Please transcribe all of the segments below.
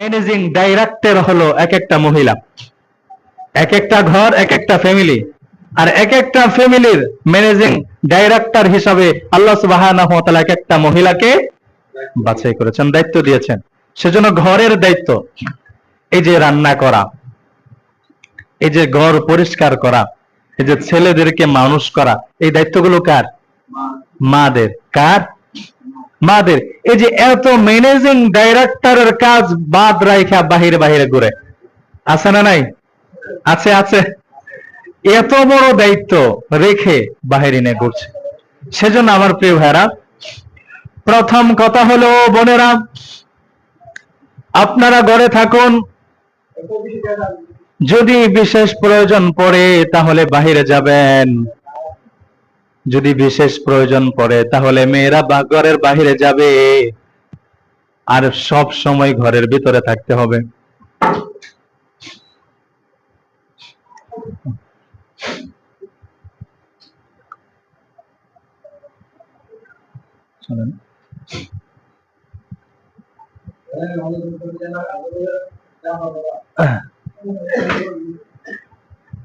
Managing director হলো এক একটা মহিলা। এক একটা ঘর এক একটা ফ্যামিলি আর এক একটা ফ্যামিলির ম্যানেজিং ডাইরেক্টর হিসাবে আল্লাহ তাআলা এক একটা মহিলাকে বাছাই করেছেন, দায়িত্ব দিয়েছেন। সেজন্য ঘরের দায়িত্ব, এই যে রান্না করা, এই যে ঘর পরিষ্কার করা, এই যে ছেলেদেরকে মানুষ করা, এই দায়িত্বগুলো কার? মাদের। কার? মাদের। এই যে এত ম্যানেজিং ডাইরেক্টরের কাজ বাদ রাইখা বাহিরে বাহিরে ঘুরে আছে না নাই? আছে আছে। এত বড় দায়িত্ব রেখে বাহিরে নিয়ে ঘুরছে। সেজন্য আমার প্রিয় ভাইরা প্রথম কথা হলো বোনেরা, আপনারা ঘরে থাকুন। যদি বিশেষ প্রয়োজন পড়ে, তাহলে বাহিরে যাবেন। যদি বিশেষ প্রয়োজন পড়ে, তাহলে মেয়েরা ঘরের বাহিরে যাবে। আর সব সময় ঘরের ভিতরে থাকতে হবে।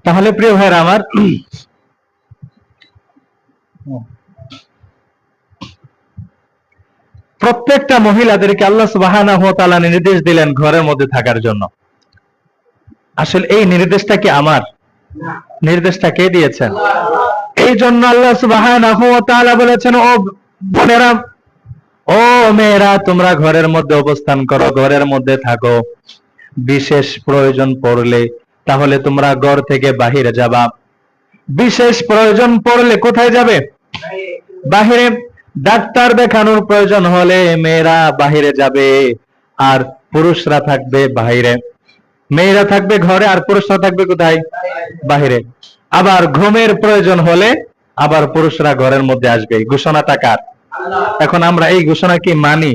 তাহলে প্রিয় ভাইরা আমার প্রত্যেকটা মহিলাদেরকে আল্লাহ সুবহানাহু ওয়া তাআলা নির্দেশ দিলেন ঘরের মধ্যে থাকার জন্য। আসলে এই নির্দেশটা কি আমার? নির্দেশটা কে দিয়েছেন? এই জন্য আল্লাহ ওয়া বলেছেন, ও বোনেরা, ও মেয়েরা, তোমরা ঘরের মধ্যে অবস্থান করো, ঘরের মধ্যে থাকো। বিশেষ প্রয়োজন পড়লে তাহলে তোমরা ঘর থেকে বাহিরে যাবা। বিশেষ প্রয়োজন পড়লে কোথায় যাবে? বাহিরে ডাক্তার দেখানোর প্রয়োজন হলে মেয়েরা বাহিরে যাবে, আর পুরুষরা থাকবে বাহিরে। মেয়েরা থাকবে ঘরে, আর পুরুষরা থাকবে কোথায়? বাহিরে। আবার ঘুমের প্রয়োজন হলে আবার পুরুষরা ঘরের মধ্যে আসবে। এই ঘোষণাটা কার? এখন আমরা এই ঘোষণা কি মানি?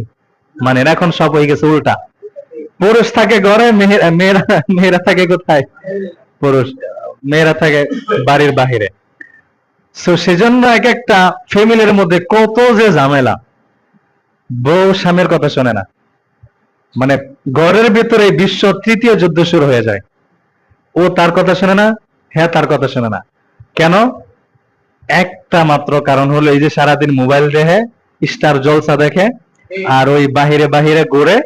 মানে এখন সব হয়ে গেছে উল্টা। পুরুষ থাকে ঘরে মেয়েরা মেয়েরা থাকে কোথায়? পুরুষ। মেয়েরা থাকে বাড়ির বাহিরে। তো সেজন্য এক একটা ফ্যামিলির মধ্যে কত যে ঝামেলা, বউ স্বামীর কথা শোনে না। মানে ঘরের ভিতরে বিশ্ব তৃতীয় যুদ্ধ শুরু হয়ে যায়। ও তার কথা শোনে না হ্যাঁ তার কথা শোনে না। কেন? একটা মাত্র কারণ হলো এই যে সারাদিন মোবাইল দেখে, স্টার জলসা দেখে, আর ওই বাহিরে বাহিরে ঘুরে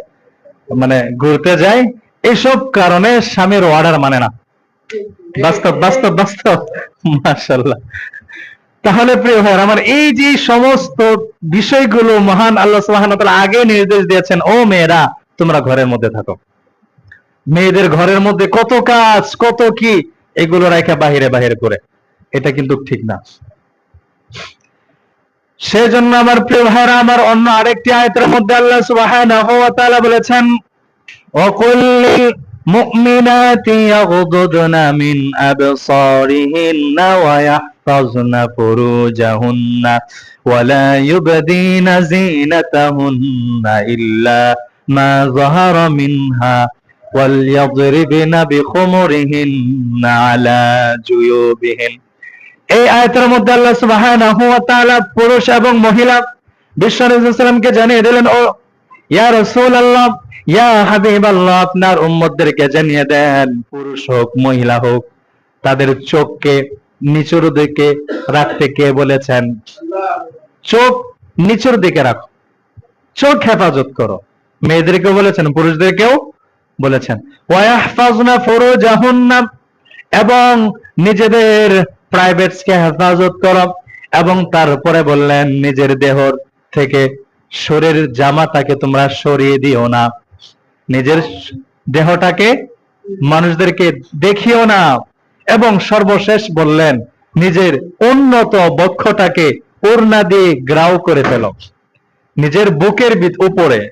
মানে ঘুরতে যায় এইসব কারণে স্বামীর অর্ডার মানে না। বাস্তব বাস্তব বাস্তব। মাশাল্লাহ তাহলে প্রিয় ভাই আমার এই যে সমস্ত বিষয়গুলো মহান আল্লাহ সুহান আগে নির্দেশ দিয়েছেন ও মেয়েরা তোমরা ঘরের মধ্যে থাকো। মেয়েদের ঘরের মধ্যে কত কাজ কত কি এগুলো রেখা বাহিরে বাহিরে করে। এটা কিন্তু ঠিক না। সেজন্য আমার প্রিয় ভাইরা আমার অন্য আরেকটি আয়তের মধ্যে আল্লাহ সুবাহ বলেছেন অকুল للمؤمنات يغضضن من أبصارهن ويحفظن فروجهن ولا يبدين زينتهن إلا ما ظهر منها وليضربن بخمرهن على جيوبهن এই আয়াতের মধ্যে আল্লাহ সুবহানাহু ওয়া তাআলা পুরুষ এবং মহিলা বিশ্ব নবী সাল্লাল্লাহু আলাইহি ওয়াসাল্লামকে জানিয়ে দিলেন ও ইয়া রাসূলুল্লাহ আপনার উম্মতদেরকে জানিয়ে দেন, পুরুষ হোক, মহিলা হোক, তাদের চোখকে, নিচুর দিকে রাখতে কে বলেছেন? চোখ নিচুর দিকে রাখো। চোখ হেফাজত করো। মেয়েদেরকে বলেছেন, পুরুষদেরকেও বলেছেন। ওয়াহফাজনা ফুরুজাহুন্না এবং নিজেদের প্রাইভেটস কে হেফাজত করো, এবং তারপরে বললেন, নিজের দেহর থেকে শরীর জামাটাকে তোমরা সরিয়ে দিও না। নিজের দেহটাকে মানুষদেরকে দেখিও না এবং সর্বশেষ বললেন, নিজের উন্নত বক্ষটাকে ওড়না দিয়ে গ্রাও করে ফেলো। নিজের বুকের উপরে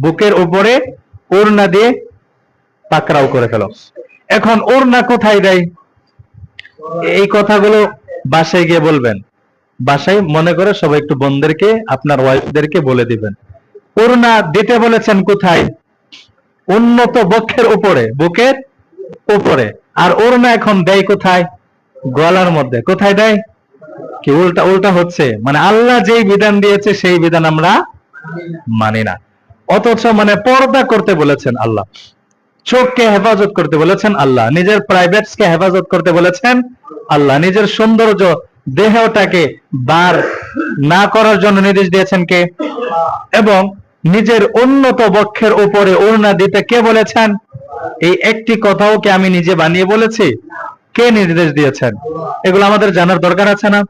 বুকের উপরে ওড়না দিয়ে পাকড়াও করে ফেলো। এখন ওড়না কোথায় দেয়? এই কথাগুলো বাসায় গিয়ে বলবেন। বাসায় মনে করে সবাই একটু বোনদেরকে আপনার ওয়াইফদেরকে বলে দিবেন। করুণা দিতে বলেছেন কোথায়? উন্নত বক্ষের উপরে, বুকের উপরে। আর ওড়না এখন দেয় কোথায়? গলার মধ্যে। কোথায় দেয়? কি উল্টা উল্টা হচ্ছে। মানে আল্লাহ যেই বিধান দিয়েছে, সেই বিধান আমরা মানি না। অথচ মানে পর্দা করতে বলেছেন আল্লাহ। চোখকে হেফাজত করতে বলেছেন আল্লাহ। নিজের প্রাইভেটস কে হেফাজত করতে বলেছেন আল্লাহ। নিজের সৌন্দর্য, দেহটাকে বার না করার জন্য নির্দেশ দিয়েছেন কে? এবং নিজের উন্নত বক্ষের উপরে ওড়না দিতে কে বলেছেন? এই একটি কথাও কি আমি নিজে বানিয়ে বলেছি? কে নির্দেশ দিয়েছেন? এগুলো আমাদের জানার দরকার আছে না?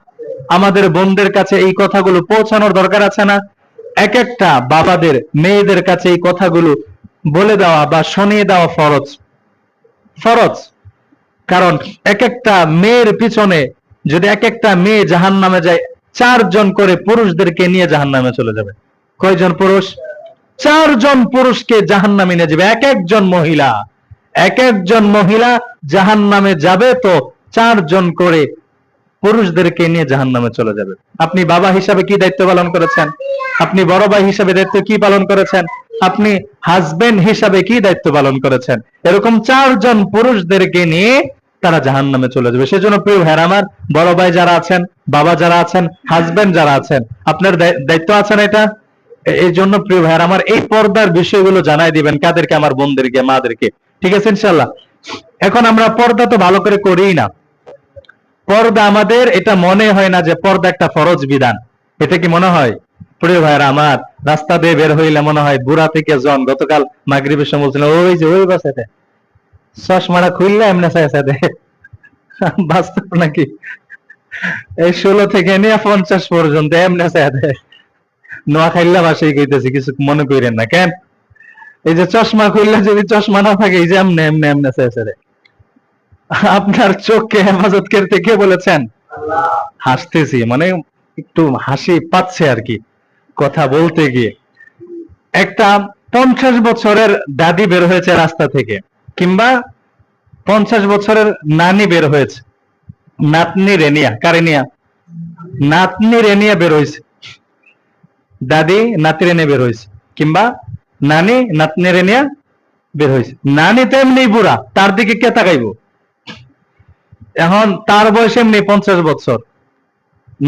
আমাদের বোনদের কাছে এই কথাগুলো পৌঁছানোর দরকার আছে না? এক একটা বাবাদের, মেয়েদের কাছে এই কথাগুলো বলে দেওয়া বা শুনিয়ে দেওয়া ফরজ। ফরজ। কারণ এক একটা মেয়ের পিছনে যদি এক একটা মেয়ে জাহান নামে যায়, চারজন করে পুরুষদেরকে নিয়ে জাহান নামে চলে যাবে। কয়জন পুরুষ? চারজন পুরুষকে জাহান নামে নিয়ে যাবে। এক একজন মহিলা। এক একজন মহিলা জাহান নামে যাবে তো চারজন করে পুরুষদেরকে নিয়ে জাহান নামে চলে যাবে। আপনি বাবা হিসাবে কি দায়িত্ব পালন করেছেন? আপনি বড় ভাই হিসাবে দায়িত্ব কি পালন করেছেন? আপনি হাজবেন্ড হিসাবে কি দায়িত্ব পালন করেছেন? এরকম চারজন পুরুষদেরকে নিয়ে তারা জাহান নামে চলে যাবে। সেজন্য প্রিয় ভাইয়ের আমার, বড় ভাই যারা আছেন, বাবা যারা আছেন হাজবেন্ড যারা আছেন, আপনার দায়- দায়িত্ব আছেন এটা? এ- এই জন্য প্রিয় ভাইয়ের, আমার এই পর্দার বিষয়গুলো জানাই দিবেন, কাদেরকে? আমার বোনদেরকে, মাদেরকে। ঠিক আছে ইনশাল্লাহ এখন আমরা পর্দা তো ভালো করে করিই না। পর্দা আমাদের, এটা মনে হয় না যে পর্দা একটা ফরজ বিধান। এটা কি মনে হয়? প্রিয় ভাইয়ের, আমার রাস্তা দিয়ে বের হইলে মনে হয় বুড়া থেকে জন। গতকাল মাগরিবের সময় বলছিল ওই যে, ওই বাসাতে। চশমাটা খুললে এমনি সাথে বাস্তব নাকি? এই ষোলো থেকে নিয়ে পঞ্চাশ পর্যন্ত এমনি চাই নোয়াখাইল্লা ভাষাই কইতেছি কিছু মনে করেন না, কেন? এই যে চশমা খুললে যদি চশমা না থাকে, এই যে এমনি এমনি এমনি চাই আপনার চোখকে হেফাজত করতে কে বলেছেন? হাসতেছি মানে একটু হাসি পাচ্ছে আর কি, কথা বলতে গিয়ে। একটা পঞ্চাশ বছরের দাদি বের হয়েছে রাস্তা থেকে, কিংবা পঞ্চাশ বছরের নানি বের হয়েছে, নাতনি রেনিয়া, কারেনিয়া, নাতনি রেনিয়া বের হয়েছে। দাদি নাতি রেনে বের হয়েছে, কিংবা নানি নাতনি রেনিয়া বের হয়েছে। নানি তো এমনি বুড়া, তার দিকে কে তাকাইবো? এখন তার বয়স এমনি পঞ্চাশ বছর।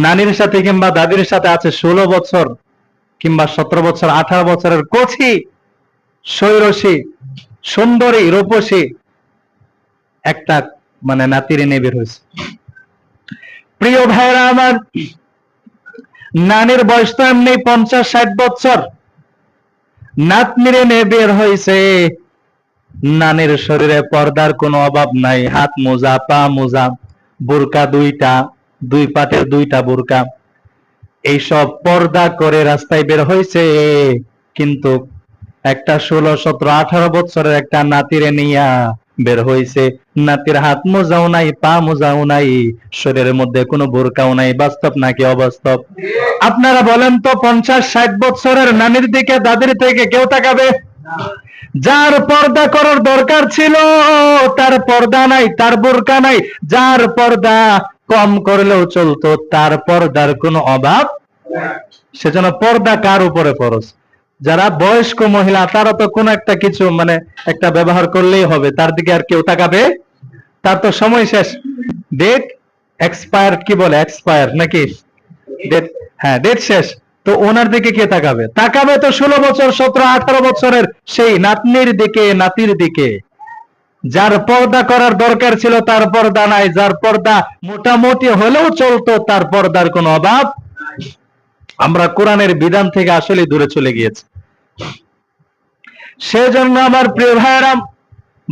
নানির সাথে কিংবা দাদির সাথে আছে ষোলো বছর, কিংবা সতেরো বছর, আঠারো বছরের কচি শৈরসী সুন্দরী, রূপসী একটা মানে নাতিরে নিয়ে বের হয়েছে। প্রিয় ভাইরা আমার নানির বয়স তো এমনি পঞ্চাশ, ষাট বছর। নাতনিরে নিয়ে বের হয়েছে নানের শরীরে পর্দার কোনো অভাব নাই। হাত মোজা, পা মোজা, বোরকা দুইটা, দুই পাটের দুইটা বোরকা। এইসব পর্দা করে রাস্তায় বের হয়েছে কিন্তু একটা ষোলো, সতেরো, আঠারো বছরের একটা নাতিরে নিয়া বের হয়েছে নাতির হাত মোজাও নাই, পা মোজাও নাই, শরীরের মধ্যে কোনো বোরকাও নাই, বাস্তব নাকি অবাস্তব? আপনারা বলেন তো পঞ্চাশ, ষাট বছরের নানির দিকে, দাদির থেকে কেউ তাকাবে? যার পর্দা করার দরকার ছিল, তার পর্দা নাই, তার বোরকা নাই। যার পর্দা কম করলেও চলতো, তার পর্দার কোনো অভাব? সেজন্য পর্দা কার উপরে ফরজ? যারা বয়স্ক মহিলা, তারা তো কোন একটা কিছু মানে একটা ব্যবহার করলেই হবে। তার দিকে আর কেউ তাকাবে? তার তো সময় শেষ। ডেট এক্সপায়ার কি বলে? এক্সপায়ার নাকি? ডেট হ্যাঁ ডেট শেষ। তো ওনার দিকে কে তাকাবে? তাকাবে তো ষোলো বছর, সতেরো, আঠারো বছরের সেই নাতনির দিকে, নাতির দিকে। যার পর্দা করার দরকার ছিল, তার পর্দা নাই। যার পর্দা মোটামুটি হলেও চলতো, তার পর্দার কোনো অভাব। আমরা কোরআনের বিধান থেকে আসলে দূরে চলে গিয়েছি। সেজন্য আমার প্রিয় ভাইরাম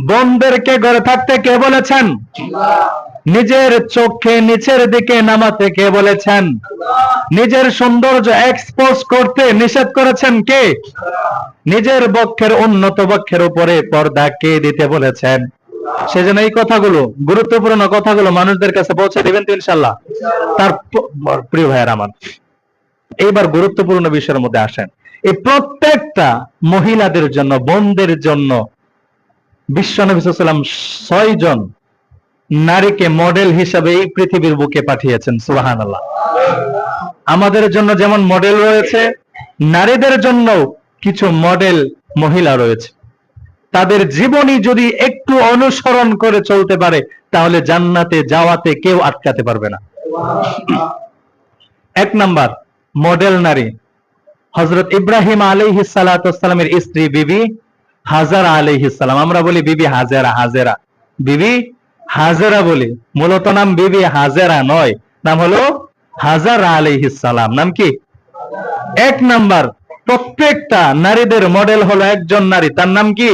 বোনদেরকে ঘরে থাকতে কে বলেছেন? নিজের চোখে নিচের দিকে নামাতে কে বলেছেন? নিজের সৌন্দর্য এক্সপোজ করতে নিষেধ করেছেন কে? নিজের বক্ষের উন্নত বক্ষের উপরে পর্দা কে দিতে বলেছেন? সেজন্য এই কথাগুলো, গুরুত্বপূর্ণ কথাগুলো মানুষদের কাছে পৌঁছে দিবেন তো ইনশাল্লাহ। তার প্রিয় ভাইয়ের আমার। এইবার গুরুত্বপূর্ণ বিষয়ের মধ্যে আসেন। এই প্রত্যেকটা মহিলাদের জন্য, বোনদের জন্য বিশ্ব নবী সাল্লাম ছয় জন নারীকে মডেল হিসাবে এই পৃথিবীর বুকে পাঠিয়েছেন সুবাহান আল্লাহ আমাদের জন্য যেমন মডেল রয়েছে, নারীদের জন্য কিছু মডেল মহিলা রয়েছে। তাদের জীবনী যদি একটু অনুসরণ করে চলতে পারে, তাহলে জান্নাতে যাওয়াতে কেউ আটকাতে পারবে না। এক নাম্বার মডেল নারী। হজরত ইব্রাহিম আলাইহিস সালামের স্ত্রী বিবি হাজারা আলাইহিস সালাম। আমরা বলি বিবি হাজেরা হাজেরা। বিবি হাজেরা বলি। মূলত নাম বিবি হাজেরা নয়, নাম হলো হাজারা আলাইহিস সালাম। নাম কি? এক নাম্বার, প্রত্যেকটা নারীদের মডেল হলো একজন নারী। তার নাম কি?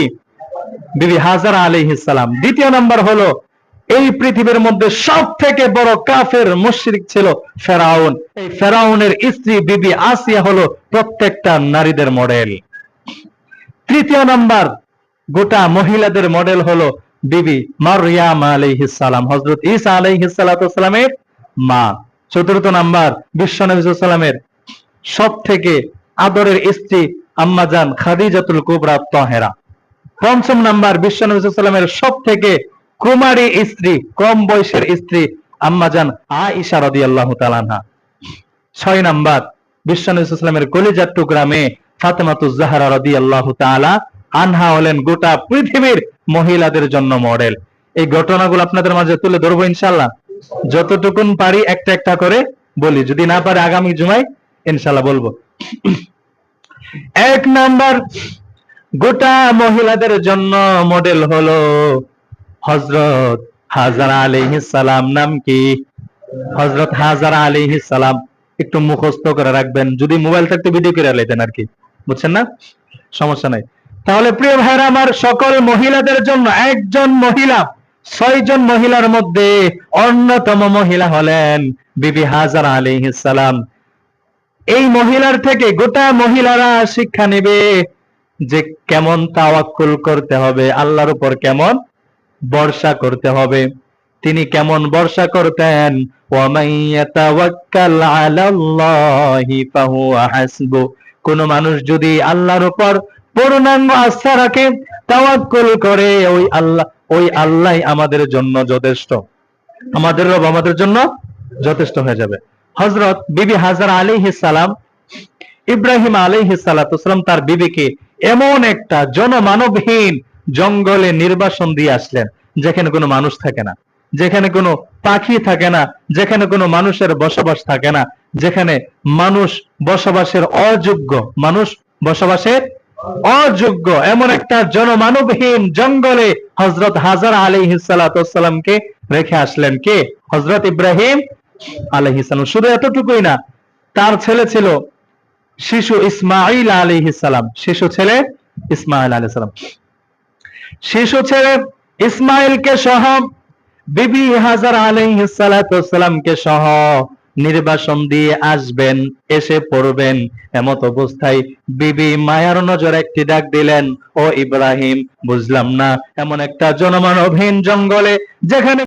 বিবি হাজারা আলাইহিস সালাম। দ্বিতীয় নাম্বার হলো এই পৃথিবীর মধ্যে সব থেকে বড় কাফের মুশরিক ছিল ফেরাউন। এই ফেরাউনের স্ত্রী বিবি আসিয়া হলো প্রত্যেকটা নারীদের মডেল তৃতীয় নাম্বার, গোটা মহিলাদের মডেল হলো বিবি মারিয়াম আলাইহিস সালাম, হযরত ঈসা আলাইহিস সালামের মা। চতুর্থ নাম্বার, বিশ্ব নবী সাল্লামের সব থেকে আদরের স্ত্রী আম্মাজান খাদিজাতুল কুবরা তাহেরা। পঞ্চম নাম্বার, বিশ্ব নবী সাল্লামের সব থেকে কুমারী স্ত্রী, কম বয়সের স্ত্রী আম্মাজান আয়েশা রাদিয়াল্লাহু তাআলা আনহা। ছয় নাম্বার, বিশ্ব নবী কলিজার টুকরা মেয়ে ফাতেমাতুজ জাহরা রাদিয়াল্লাহু তাআলা আনহা হলেন গোটা পৃথিবীর মহিলাদের জন্য মডেল। এই ঘটনাগুলো আপনাদের মাঝে তুলে ধরবো ইনশাআল্লাহ। যতটুকুন পারি একটা একটা করে বলি, যদি না পারে আগামী জুমায় ইনশাআল্লাহ বলব। এক নাম্বার, গোটা মহিলাদের জন্য মডেল হলো হজরত হাজার সালাম নাম কি? হজরত হাজারা সালাম। একটু মুখস্থ করে রাখবেন, যদি মোবাইল থাকতে ভিডিও করে লাইতেন আর কি। বুঝছেন না? সমস্যা নাই। তাহলে প্রিয় ভাইরা আমার সকল মহিলাদের জন্য একজন মহিলা, ছয়জন মহিলার মধ্যে অন্যতম মহিলা হলেন বিবি হাজার সালাম। এই মহিলার থেকে গোটা মহিলারা শিক্ষা নেবে যে কেমন তাওয়াক্কুল করতে হবে, আল্লাহর উপর কেমন বর্ষা করতে হবে। তিনি কেমন বর্ষা করতেন? কোন মানুষ যদি আল্লাহর উপর পূর্ণাঙ্গ আস্থা রাখে, তাওয়াক্কুল করে, ওই আল্লাহ ওই আল্লাহ আমাদের জন্য যথেষ্ট। আমাদের রব আমাদের জন্য যথেষ্ট হয়ে যাবে। হযরত বিবি হাজার আলাইহিস সালাম, ইব্রাহিম আলাইহিস সালাম তার বিবিকে এমন একটা জনমানবহীন জঙ্গলে নির্বাসন দিয়ে আসলেন। যেখানে কোনো মানুষ থাকে না। যেখানে কোনো পাখি থাকে না। যেখানে কোনো মানুষের বসবাস থাকে না। যেখানে মানুষ বসবাসের অযোগ্য। মানুষ বসবাসের অযোগ্য। এমন একটা জনমানবহীন জঙ্গলে হজরত হাজার আলিহিসালামকে রেখে আসলেন কে? হজরত ইব্রাহিম আলহিসাম শুধু এতটুকুই না, তার ছেলে ছিল শিশু ইসমাইল আলিহিসাল্লাম শিশু ছেলে ইসমাইল আলাইসালাম শিশু ছেলে ইসমাইলকে সহ, বিবি হাজার আলাইহিসালামকে সহ নির্বাসন দিয়ে আসবেন, এসে পড়বেন। এমত অবস্থায় বিবি মায়ার নজর একটি ডাক দিলেন, ও ইব্রাহিম, বুঝলাম না, এমন একটা জনমানবহীন জঙ্গলে যেখানে